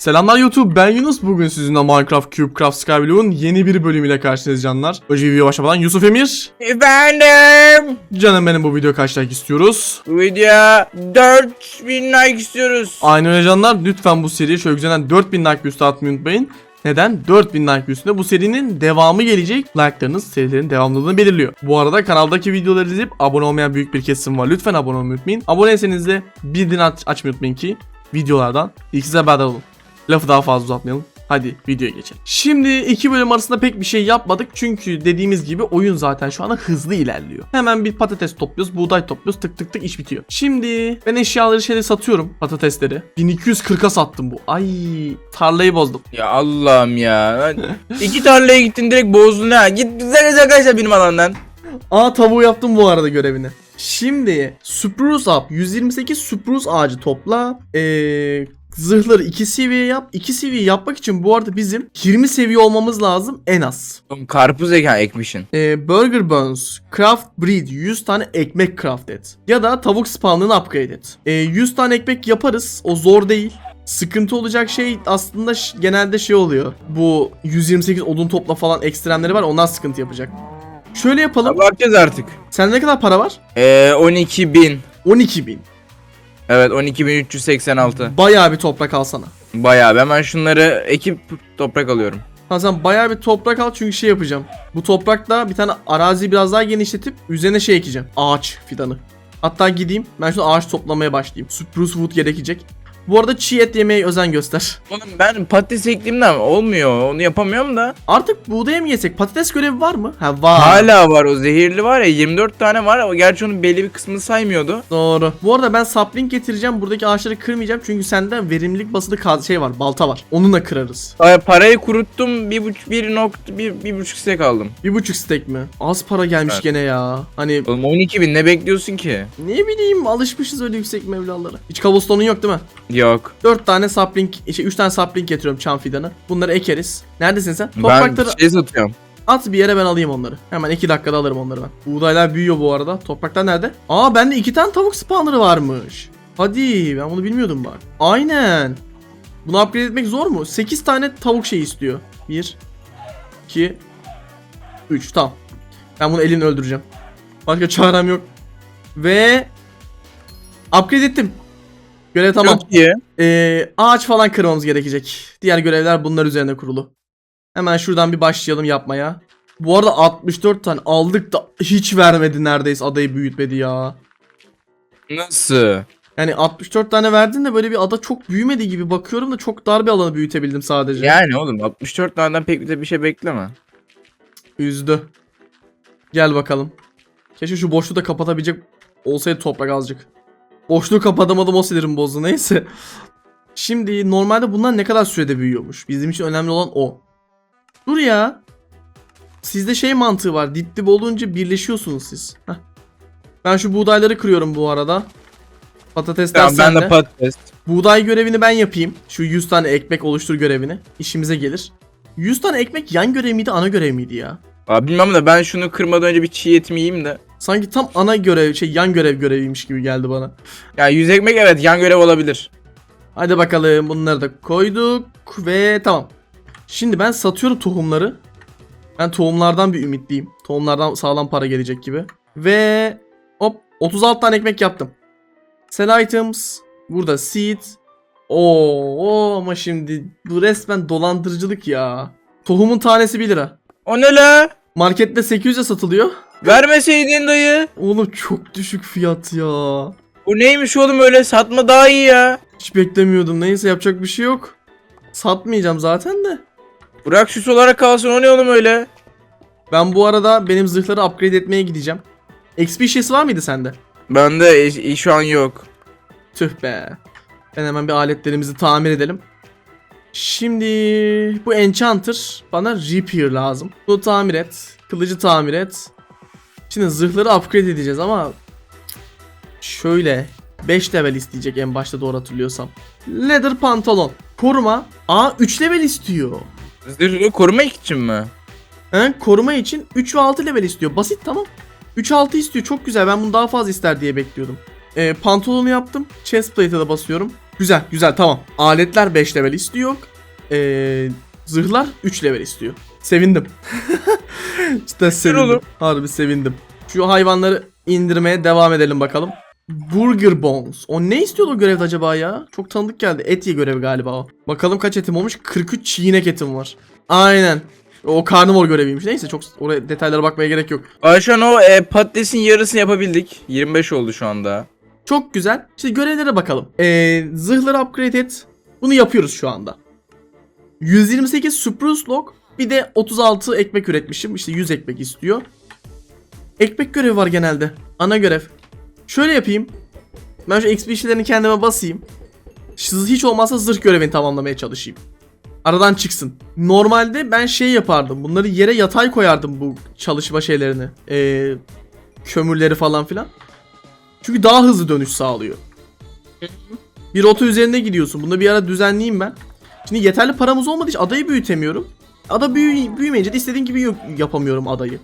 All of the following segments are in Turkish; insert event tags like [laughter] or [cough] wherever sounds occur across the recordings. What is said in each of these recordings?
Selamlar YouTube ben Yunus bugün sizinle Minecraft CubeCraft Skyblock'un yeni bir bölümüyle karşınızdayız canlar. Önce videoya başlamadan Yusuf Emir. Efendim. Canım benim bu video kaç like istiyoruz? Bu videoya 4000 like istiyoruz. Aynen öyle canlar lütfen bu seriye şöyle güzelden 4000 like üstü atmayı unutmayın. Neden? 4000 like üstünde bu serinin devamı gelecek. Like'larınız serilerin devamlılığını belirliyor. Bu arada kanaldaki videoları izleyip abone olmayan büyük bir kesim var. Lütfen abone olmayı unutmayın. Aboneyseniz de bildirim aç açmayı unutmayın ki videolardan ilk size haberdar olun. Lafı daha fazla uzatmayalım. Hadi videoya geçelim. Şimdi iki bölüm arasında pek bir şey yapmadık. Çünkü dediğimiz gibi oyun zaten şu anda hızlı ilerliyor. Hemen bir patates topluyoruz, buğday topluyoruz, tık tık tık iş bitiyor. Şimdi ben eşyaları şeyleri satıyorum, patatesleri. 1240'a sattım bu. Ay tarlayı bozdum. Ya Allah'ım ya. [laughs] İki tarlaya gittin direkt bozdun ha. Git güzel arkadaşlar benim alandan. Aa tavuğu yaptım bu arada görevini. Şimdi Spruce Up 128 Spruce ağacı topla. Ee, zırhları 2 seviye yap. 2 seviye yapmak için bu arada bizim 20 seviye olmamız lazım en az. Oğlum karpuz eken ekmişin. Ee, Burger Buns, Craft Breed 100 tane ekmek craft et. Ya da tavuk spawnını upgrade et. Ee, 100 tane ekmek yaparız. O zor değil. Sıkıntı olacak şey aslında genelde şey oluyor. Bu 128 odun topla falan ekstremleri var. Onlar sıkıntı yapacak. Şöyle yapalım. Bakacağız artık. Sende ne kadar para var? Ee, 12.000. 12 bin. Evet 12.386. Bayağı bir toprak alsana. Bayağı hemen şunları ekip toprak alıyorum. Ha sen bayağı bir toprak al çünkü şey yapacağım. Bu toprakla bir tane araziyi biraz daha genişletip üzerine şey ekeceğim. Ağaç fidanı. Hatta gideyim ben şu ağaç toplamaya başlayayım. Spruce wood gerekecek. Bu arada çiğ et yemeye özen göster. Oğlum ben patates ektiğimde olmuyor. Onu yapamıyorum da. Artık buğdaya mı yesek? Patates görevi var mı? Ha var. Hala var o zehirli var ya 24 tane var. O gerçi onun belli bir kısmını saymıyordu. Doğru. Bu arada ben sapling getireceğim. Buradaki ağaçları kırmayacağım. Çünkü sende verimlilik basılı kaz- şey var. Balta var. Onunla kırarız. Ay, Parayı kuruttum. Bir buçuk, bir nokta, bir, bir buçuk stek aldım. Bir buçuk stek mi? Az para gelmiş Evet. gene ya. Hani Oğlum 12 bin ne bekliyorsun ki? ne bileyim alışmışız öyle yüksek mevlalara. Hiç cobblestone'un yok değil mi? Yok. 4 tane sapling, şey 3 tane sapling getiriyorum çam fidanı. Bunları ekeriz. Neredesin sen? Ben Toprakları şey satıyorum. at bir yere ben alayım onları. Hemen 2 dakikada alırım onları ben. Buğdaylar büyüyor bu arada. Topraklar nerede? Aa bende 2 tane tavuk spawner'ı varmış. Hadi ben bunu bilmiyordum bak. Aynen. Bunu upgrade etmek zor mu? 8 tane tavuk şey istiyor. 1 2 3 tamam. Ben bunu elimle öldüreceğim. Başka çarem yok. Ve upgrade ettim. Görev tamam. Çok iyi. Ee, ağaç falan kırmamız gerekecek. Diğer görevler bunlar üzerine kurulu. Hemen şuradan bir başlayalım yapmaya. Bu arada 64 tane aldık da hiç vermedi neredeyse adayı büyütmedi ya. Nasıl? Yani 64 tane verdin de böyle bir ada çok büyümedi gibi bakıyorum da çok dar bir alanı büyütebildim sadece. Yani oğlum 64 taneden pek de bir şey bekleme. Üzdü. Gel bakalım. Keşke şu boşluğu da kapatabilecek olsaydı toprak azıcık. Boşluğu kapatamadım o sinirim bozdu neyse. Şimdi normalde bunlar ne kadar sürede büyüyormuş? Bizim için önemli olan o. Dur ya. Sizde şey mantığı var. Dip dip olunca birleşiyorsunuz siz. Heh. Ben şu buğdayları kırıyorum bu arada. Patatesler Tamam ben de patates. Buğday görevini ben yapayım. Şu 100 tane ekmek oluştur görevini. İşimize gelir. 100 tane ekmek yan görev miydi ana görev miydi ya? Abi bilmem de ben şunu kırmadan önce bir çiğ etimi yiyeyim de. Sanki tam ana görev şey yan görev göreviymiş gibi geldi bana. Ya 100 ekmek evet yan görev olabilir. Hadi bakalım bunları da koyduk ve tamam. Şimdi ben satıyorum tohumları. Ben tohumlardan bir ümitliyim. Tohumlardan sağlam para gelecek gibi. Ve hop 36 tane ekmek yaptım. Sell items. Burada seed. Oo, oo ama şimdi bu resmen dolandırıcılık ya. Tohumun tanesi 1 lira. O ne la? Markette 800'e satılıyor. Vermeseydin dayı. Oğlum çok düşük fiyat ya. Bu neymiş oğlum öyle satma daha iyi ya. Hiç beklemiyordum. Neyse yapacak bir şey yok. Satmayacağım zaten de. Bırak süs olarak kalsın o ne oğlum öyle. Ben bu arada benim zırhları upgrade etmeye gideceğim. XP şişesi var mıydı sende? Bende iş, iş şu an yok. Tüh be. Ben hemen bir aletlerimizi tamir edelim. Şimdi bu enchanter bana repair lazım. Bunu tamir et. Kılıcı tamir et. Şimdi zırhları upgrade edeceğiz ama şöyle 5 level isteyecek en başta doğru hatırlıyorsam. Leather pantolon. Koruma. Aa 3 level istiyor. Zırhı korumak için mi? He, koruma için 3 ve 6 level istiyor. Basit tamam. 3 6 istiyor. Çok güzel. Ben bunu daha fazla ister diye bekliyordum. Ee, pantolonu yaptım. Chest plate'e de basıyorum. Güzel güzel tamam. Aletler 5 level istiyor. Ee, zırhlar 3 level istiyor. Sevindim. [laughs] Cidden sevindim. oğlum. Harbi sevindim. Şu hayvanları indirmeye devam edelim bakalım. Burger Bones. O ne istiyordu o görevde acaba ya? Çok tanıdık geldi. Et ye görevi galiba o. Bakalım kaç etim olmuş? 43 çiğnek etim var. Aynen. O karnivor göreviymiş. Neyse çok oraya detaylara bakmaya gerek yok. Aa, şu an o e, patatesin yarısını yapabildik. 25 oldu şu anda. Çok güzel. Şimdi görevlere bakalım. Ee, zırhları upgrade et. Bunu yapıyoruz şu anda. 128 spruce log. Bir de 36 ekmek üretmişim. İşte 100 ekmek istiyor. Ekmek görevi var genelde. Ana görev. Şöyle yapayım. Ben şu XP işlerini kendime basayım. Hiç olmazsa zırh görevini tamamlamaya çalışayım. Aradan çıksın. Normalde ben şey yapardım. Bunları yere yatay koyardım bu çalışma şeylerini. Ee, kömürleri falan filan. Çünkü daha hızlı dönüş sağlıyor. Bir rota üzerinde gidiyorsun. Bunu bir ara düzenleyeyim ben. Şimdi yeterli paramız olmadığı için adayı büyütemiyorum. Ada büyü büyümeyince de istediğim gibi yapamıyorum adayı.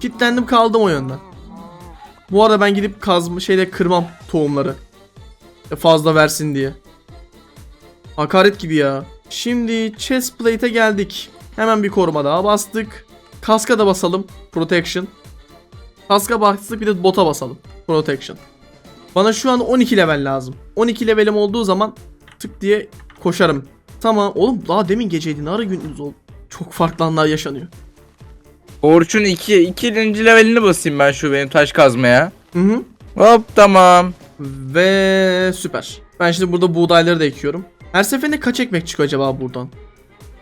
Kitlendim kaldım o yönden. Bu arada ben gidip kazma şeyle kırmam tohumları. E, Fazla versin diye. Hakaret gibi ya. Şimdi chest plate'e geldik. Hemen bir koruma daha bastık. Kaska da basalım. Protection. Kaska bastık bir de bota basalım. Protection. Bana şu an 12 level lazım. 12 levelim olduğu zaman tık diye koşarım. Tamam oğlum daha demin geceydi ne ara gündüz oldu. Çok farklı anlar yaşanıyor. Orçun 2 2. levelini basayım ben şu benim taş kazmaya. Hı hı. Hop tamam. Ve süper. Ben şimdi burada buğdayları da ekiyorum. Her seferinde kaç ekmek çıkıyor acaba buradan?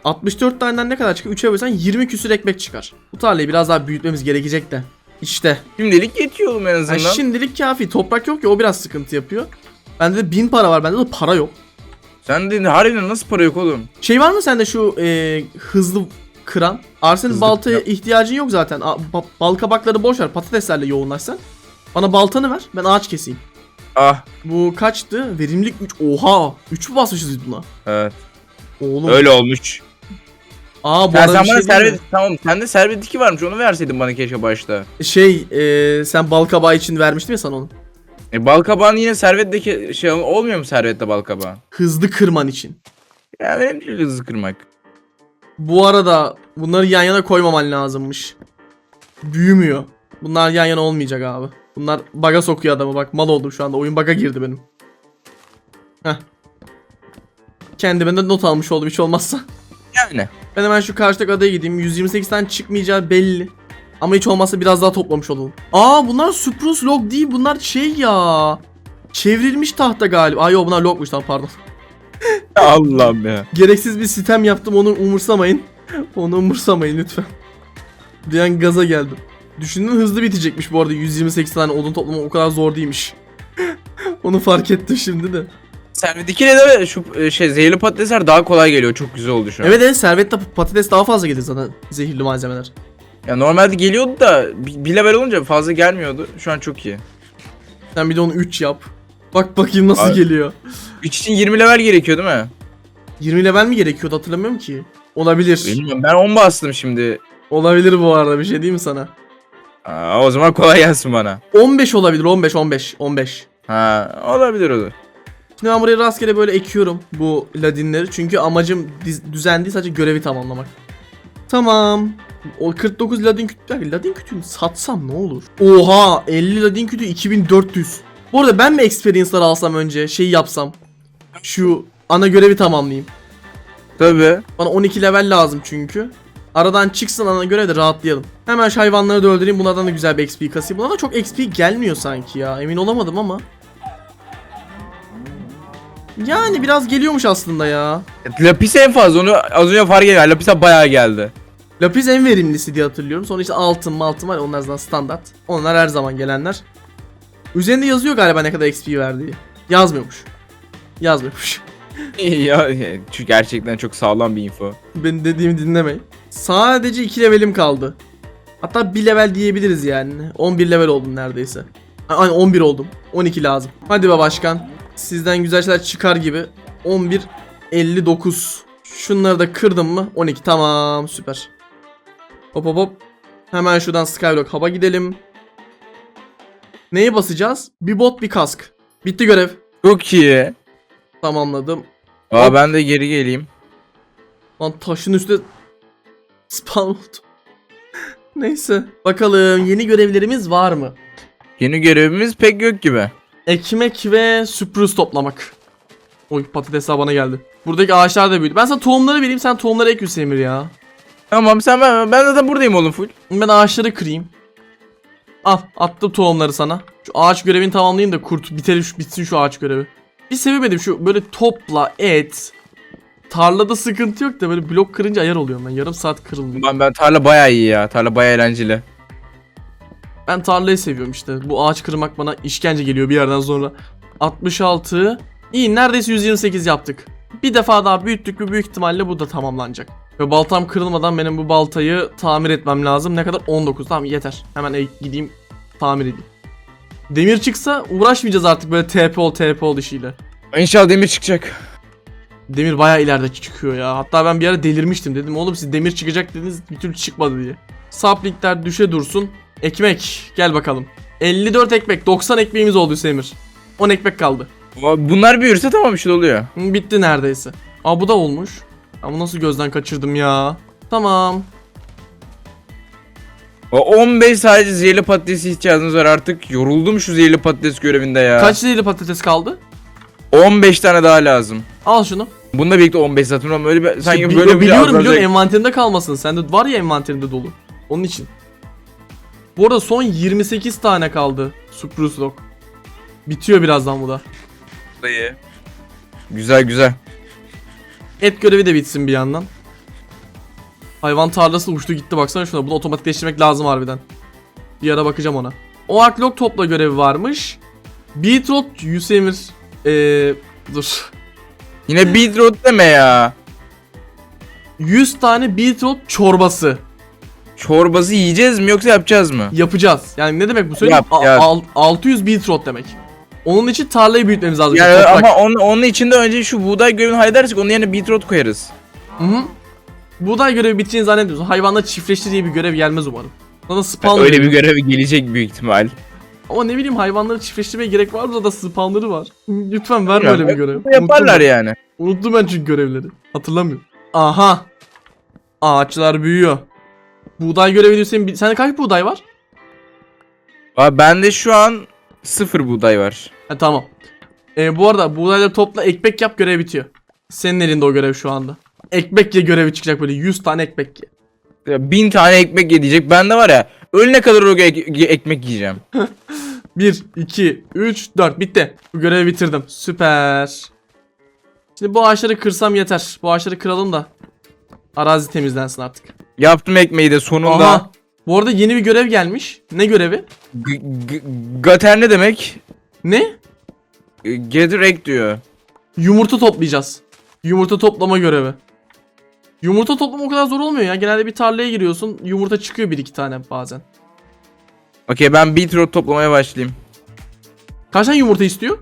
64 taneden ne kadar çıkıyor? 3'e bölsen 20 küsür ekmek çıkar. Bu tarlayı biraz daha büyütmemiz gerekecek de. İşte. Şimdilik yetiyor oğlum en Yani azından. şimdilik kafi. Toprak yok ya o biraz sıkıntı yapıyor. Bende de 1000 para var. Bende de para yok. Sen de harbiden nasıl para yok oğlum? Şey var mı sende şu e, hızlı kıran? Arsenin Hızlı baltaya ihtiyacın yok zaten. A- ba- bal kabakları boş ver. Patateslerle yoğunlaşsan. Bana baltanı ver. Ben ağaç keseyim. Ah Bu kaçtı? Verimlilik 3. Oha! 3 mü basmışız biz buna? evet Oğlum. öyle olmuş. Aa bu Ya arada sen bir bana şey diyeyim servet tamam sende servet 2 varmış onu verseydin bana keşke başta. mi? Şey e, sen bal kabağı için vermiştim ya sana onu. E bal kabağın yine servetteki şey olmuyor mu servette bal kabağı? Hızlı kırman için. Ya benim değil hızlı kırmak. Bu arada bunları yan yana koymaman lazımmış. Büyümüyor. Bunlar yan yana olmayacak abi. Bunlar baga sokuyor adamı bak mal oldum şu anda. Oyun baga girdi benim. Heh. Kendime de not almış oldum hiç olmazsa. Yani. Ben hemen şu karşıdaki adaya gideyim. 128 tane çıkmayacağı belli. Ama hiç olmazsa biraz daha toplamış olalım. Aa bunlar Spruce log değil. Bunlar şey ya. Çevrilmiş tahta galiba. Aa yok bunlar logmuş tamam pardon. [laughs] Allah'ım ya. Gereksiz bir sistem yaptım onu umursamayın. [laughs] Onu umursamayın lütfen. Bir an gaza geldim. Düşündüm hızlı bitecekmiş bu arada 128 tane odun toplama o kadar zor değilmiş. [laughs] onu fark ettim şimdi de. Servet 2'de de şu e, şey zehirli patatesler daha kolay geliyor. Çok güzel oldu şu an. Evet evet servette patates daha fazla gelir zaten zehirli malzemeler. Ya normalde geliyordu da bir bir level olunca fazla gelmiyordu. Şu an çok iyi. Sen bir de onu 3 yap. Bak bakayım nasıl Abi- geliyor. 3 için 20 level gerekiyor değil mi? 20 level mi gerekiyordu hatırlamıyorum ki. Olabilir. Bilmiyorum ben 10 bastım şimdi. Olabilir bu arada bir şey değil mi sana? Aa, o zaman kolay gelsin bana. 15 olabilir 15 15 15. Ha olabilir o da. Şimdi ben buraya rastgele böyle ekiyorum bu ladinleri. Çünkü amacım diz- düzen değil sadece görevi tamamlamak. Tamam. O 49 ladin kütü. Ladin kütüğünü satsam ne olur? Oha 50 ladin kütüğü 2400. Bu arada ben mi experience'ları alsam önce şeyi yapsam. Şu ana görevi tamamlayayım. Tabi. Bana 12 level lazım çünkü. Aradan çıksın ana göre de rahatlayalım. Hemen şu hayvanları da öldüreyim. Bunlardan da güzel bir XP kasayım. Buna da çok XP gelmiyor sanki ya. Emin olamadım ama. Yani biraz geliyormuş aslında ya. Lapis en fazla onu az önce fark ettim. Lapis'e bayağı geldi. Lapis en verimlisi diye hatırlıyorum. Sonra işte altın altın var. Onlar zaten standart. Onlar her zaman gelenler. Üzerinde yazıyor galiba ne kadar XP verdiği. Yazmıyormuş. Yazmıyormuş. [laughs] ya çünkü gerçekten çok sağlam bir info. Benim dediğimi dinlemeyin. Sadece 2 levelim kaldı. Hatta 1 level diyebiliriz yani. 11 level oldum neredeyse. Aynen 11 oldum. 12 lazım. Hadi be başkan. Sizden güzel şeyler çıkar gibi. 11 59. Şunları da kırdım mı? 12 tamam süper. Hop hop hop. Hemen şuradan Skyblock hava gidelim. Neyi basacağız? Bir bot bir kask. Bitti görev. Çok iyi. Tamamladım. Aa Hop. ben de geri geleyim. Lan taşın üstüne spawn oldu. [laughs] Neyse. Bakalım yeni görevlerimiz var mı? Yeni görevimiz pek yok gibi. Ekmek ve sürpriz toplamak. Oy patates daha bana geldi. Buradaki ağaçlar da büyüdü. Ben sana tohumları vereyim sen tohumları ek Hüseyin ya. Tamam sen ben, ben zaten buradayım oğlum full. Ben ağaçları kırayım. Al attım tohumları sana. Şu ağaç görevini tamamlayayım da kurt biterim şu bitsin şu ağaç görevi. Bir sevemedim şu böyle topla et. Tarlada sıkıntı yok da böyle blok kırınca ayar oluyorum ben. Yarım saat kırılmıyor. Ben, ben tarla bayağı iyi ya. Tarla bayağı eğlenceli. Ben tarlayı seviyorum işte. Bu ağaç kırmak bana işkence geliyor bir yerden sonra. 66. İyi neredeyse 128 yaptık. Bir defa daha büyüttük ve büyük ihtimalle bu da tamamlanacak. Ve baltam kırılmadan benim bu baltayı tamir etmem lazım. Ne kadar? 19. Tamam yeter. Hemen e- gideyim tamir edeyim. Demir çıksa uğraşmayacağız artık böyle TP ol TP ol işiyle. İnşallah demir çıkacak. Demir bayağı ileride çıkıyor ya. Hatta ben bir ara delirmiştim dedim. Oğlum siz demir çıkacak dediniz bir türlü çıkmadı diye. Saplingler düşe dursun. Ekmek gel bakalım. 54 ekmek 90 ekmeğimiz oldu Semir. 10 ekmek kaldı. Bunlar büyürse tamam şey oluyor. Bitti neredeyse. Aa bu da olmuş. Ama nasıl gözden kaçırdım ya. Tamam. O 15 sadece zehirli patatesi ihtiyacınız var artık. Yoruldum şu zehirli patates görevinde ya. Kaç zehirli patates kaldı? 15 tane daha lazım. Al şunu. Bununla birlikte 15 zaten ama öyle bir, sanki İşte böyle bir biliyorum azalacak. biliyorum envanterinde kalmasın. Sende var ya envanterinde dolu. Onun için. Bu arada son 28 tane kaldı. Spruce Rock. Bitiyor birazdan bu da. Dayı. Güzel güzel. Et görevi de bitsin bir yandan. Hayvan tarlası uçtu gitti baksana şuna. Bunu otomatikleştirmek lazım harbiden. Bir ara bakacağım ona. O aklok topla görevi varmış. Beetroot Yusemir. Eee dur. [laughs] Yine beetroot deme ya. 100 tane beetroot çorbası Çorbası yiyeceğiz mi yoksa yapacağız mı? yapacağız. Yani ne demek bu söyleyeyim? Yap, yap. al- 600 beetroot demek. Onun için tarlayı büyütmemiz lazım. Yani Toprak. ama onun, onun için de önce şu buğday görevini halledersek onun yerine beetroot koyarız. Hı hı. Buğday görevi biteceğini zannediyorsun. Hayvanla çiftleşti diye bir görev gelmez umarım. Sana spawn Öyle bir görev gelecek büyük ihtimal. Ama ne bileyim hayvanları çiftleştirmeye gerek var da spawnları var. [laughs] Lütfen ver böyle bir görev. Yaparlar Unuttum yani. ben. Unuttum ben çünkü görevleri. Hatırlamıyorum. Aha. Ağaçlar büyüyor. Buğday görevi diyorsun. Sende kaç buğday var? Abi bende şu an sıfır buğday var. Ha tamam. Ee, bu arada buğdayları topla ekmek yap görev bitiyor. Senin elinde o görev şu anda. Ekmek ye görevi çıkacak böyle 100 tane ekmek ye. Ya Bin tane ekmek yediyecek. Bende var ya ölene kadar o ek- ekmek yiyeceğim. 1, 2, 3, 4 bitti. Bu görevi bitirdim. Süper. Şimdi bu ağaçları kırsam yeter. Bu ağaçları kıralım da arazi temizlensin artık. Yaptım ekmeği de sonunda. Aha. Bu arada yeni bir görev gelmiş. Ne görevi? G- gater ne demek? Ne? Gather egg diyor. Yumurta toplayacağız. Yumurta toplama görevi. Yumurta toplama o kadar zor olmuyor ya. Genelde bir tarlaya giriyorsun. Yumurta çıkıyor bir iki tane bazen. Okey ben beetroot toplamaya başlayayım. Kaç tane yumurta istiyor?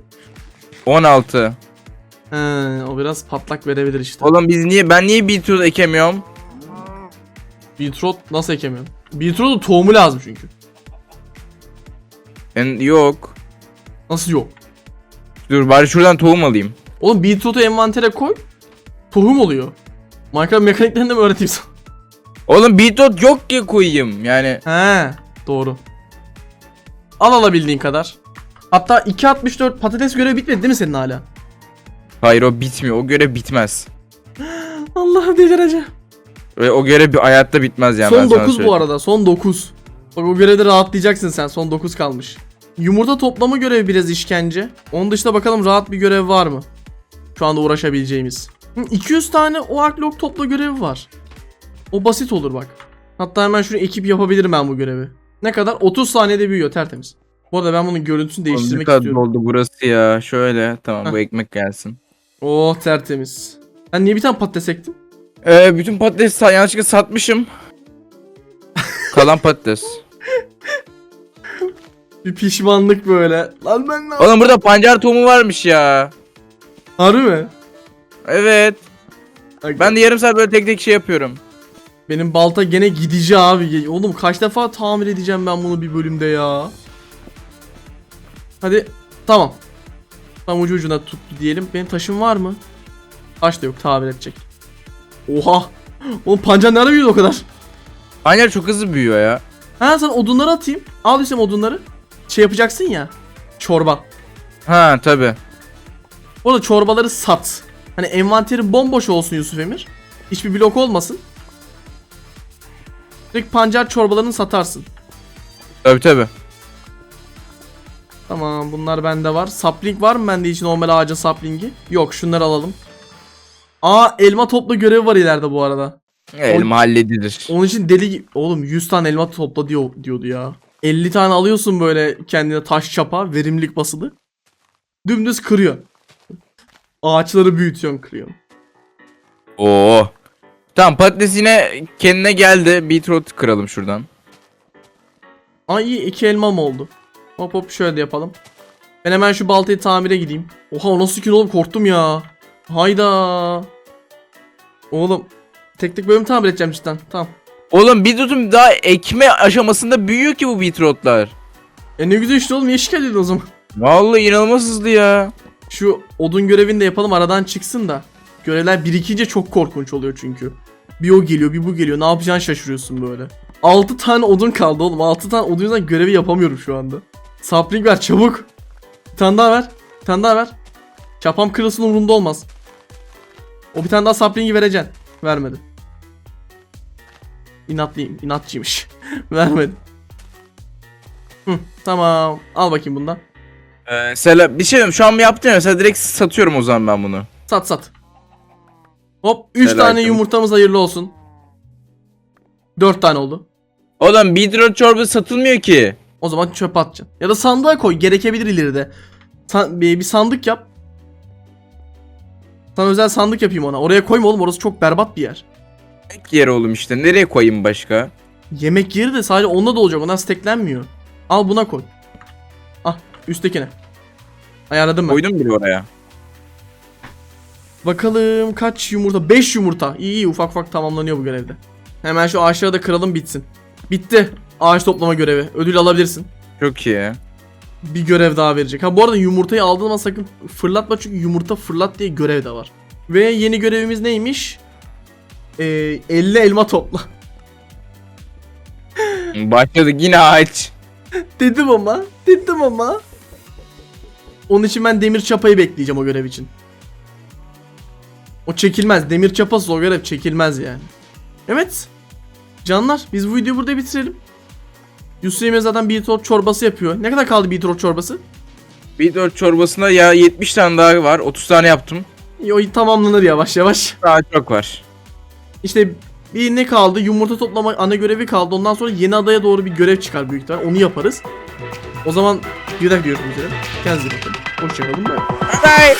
16. He, o biraz patlak verebilir işte. Oğlum biz niye ben niye beetroot ekemiyorum? Beetroot nasıl ekemiyorum? Beetroot'un tohumu lazım çünkü. Ben yok. Nasıl yok? Dur bari şuradan tohum alayım. Oğlum Beetroot'u envantere koy. Tohum oluyor. Minecraft mekaniklerini de mi öğreteyim sana? Oğlum beetroot yok ki koyayım yani. He, doğru. Al alabildiğin kadar. Hatta 2.64 patates görevi bitmedi değil mi senin hala? Hayır o bitmiyor. O görev bitmez. [gasps] Allah'ım delireceğim. Ve o görev bir hayatta bitmez yani. son sana 9 bu arada. Son 9. Bak o görevde rahatlayacaksın sen. Son 9 kalmış. Yumurta toplama görevi biraz işkence. Onun dışında bakalım rahat bir görev var mı? Şu anda uğraşabileceğimiz. Hı, 200 tane o topla görevi var. O basit olur bak. Hatta hemen şunu ekip yapabilirim ben bu görevi. Ne kadar? 30 saniyede büyüyor tertemiz. Bu arada ben bunun görüntüsünü Oğlum değiştirmek kadar istiyorum. oldu burası ya. Şöyle tamam bu Heh. ekmek gelsin. Oh tertemiz. Ben niye bir tane patates ektim? Ee, bütün patates sa- yanlışlıkla satmışım. [laughs] Kalan patates. Bir pişmanlık böyle. Lan ben ne Oğlum burada pancar tohumu varmış ya. Harbi mi? Evet. Bak, Ben de yarım saat böyle tek tek şey yapıyorum. Benim balta gene gidici abi. Oğlum kaç defa tamir edeceğim ben bunu bir bölümde ya. Hadi tamam. Tam ucu ucuna tuttu diyelim. Benim taşım var mı? Taş da yok tamir edecek. Oha. Oğlum pancar nerede büyüdü o kadar? Pancar çok hızlı büyüyor ya. Ha sen odunları atayım. Al işte odunları. Şey yapacaksın ya. Çorba. Ha tabi. Bu arada çorbaları sat. Hani envanterin bomboş olsun Yusuf Emir. Hiçbir blok olmasın. Direkt pancar çorbalarını satarsın. Tabi tabi. Tamam bunlar bende var. Sapling var mı bende hiç normal ağacın saplingi? Yok şunları alalım. Aa elma topla görevi var ileride bu arada. Elma halledilir. Onun için deli oğlum 100 tane elma topla diyor diyordu ya. 50 tane alıyorsun böyle kendine taş çapa verimlilik basılı. Dümdüz kırıyor. Ağaçları büyütüyorsun kırıyorsun. Oo. Tamam patates yine kendine geldi. Beetroot kıralım şuradan. Aa iyi iki elma mı oldu? Hop hop şöyle de yapalım. Ben hemen şu baltayı tamire gideyim. Oha o nasıl ki oğlum korktum ya. Hayda. Oğlum tek tek bölüm tamir edeceğim cidden. Tamam. Oğlum beetroot'un daha ekme aşamasında büyüyor ki bu beetrootlar. E ne güzel işte oğlum niye şikayet o zaman? Vallahi inanılmaz hızlı ya. Şu odun görevini de yapalım aradan çıksın da. Görevler birikince çok korkunç oluyor çünkü. Bir o geliyor bir bu geliyor ne yapacağını şaşırıyorsun böyle. 6 tane odun kaldı oğlum 6 tane odun yüzden görevi yapamıyorum şu anda. Sapling ver çabuk. Bir tane daha ver. Bir tane daha ver. Çapam kırılsın umurumda olmaz. O bir tane daha saplingi vereceksin. Vermedi. İnatlıyım. inatçıymış. [laughs] Vermedi. Hı, tamam. Al bakayım bundan. Ee, Sela bir şey diyeyim şu an yaptım ya mesela direkt satıyorum o zaman ben bunu. Sat sat. Hop 3 Helal tane yumurtamız hayırlı olsun. 4 tane oldu. Oğlum beetroot çorbası satılmıyor ki. O zaman çöpe atacaksın. Ya da sandığa koy. Gerekebilir ileride. San- bir, bir sandık yap. Sana özel sandık yapayım ona. Oraya koyma oğlum. Orası çok berbat bir yer. Tek yer oğlum işte nereye koyayım başka? Yemek yeri de sadece onda da olacak. Ondan steklenmiyor. Al buna koy. Ah üsttekine. Ayarladım ben. Koydum bile oraya. Bakalım kaç yumurta? 5 yumurta. İyi iyi ufak ufak tamamlanıyor bu görevde. Hemen şu ağaçları da kıralım bitsin. Bitti. Ağaç toplama görevi. Ödül alabilirsin. Çok iyi. Bir görev daha verecek. Ha bu arada yumurtayı aldığın zaman sakın fırlatma çünkü yumurta fırlat diye görev de var. Ve yeni görevimiz neymiş? Ee, 50 elma topla. [laughs] Başladık yine ağaç. dedim ama. Dedim ama. Onun için ben demir çapayı bekleyeceğim o görev için. O çekilmez. Demir çapası o görev çekilmez yani. Evet. Canlar biz bu videoyu burada bitirelim. Yusuf zaten beetroot çorbası yapıyor. Ne kadar kaldı beetroot çorbası? Beetroot çorbasında ya 70 tane daha var. 30 tane yaptım. O tamamlanır yavaş yavaş. Daha çok var. İşte bir ne kaldı? Yumurta toplama ana görevi kaldı. Ondan sonra yeni adaya doğru bir görev çıkar büyük ihtimal. Onu yaparız. O zaman bir dakika görüşmek üzere. Kendinize bakın. Hoşçakalın. Bye. Bye.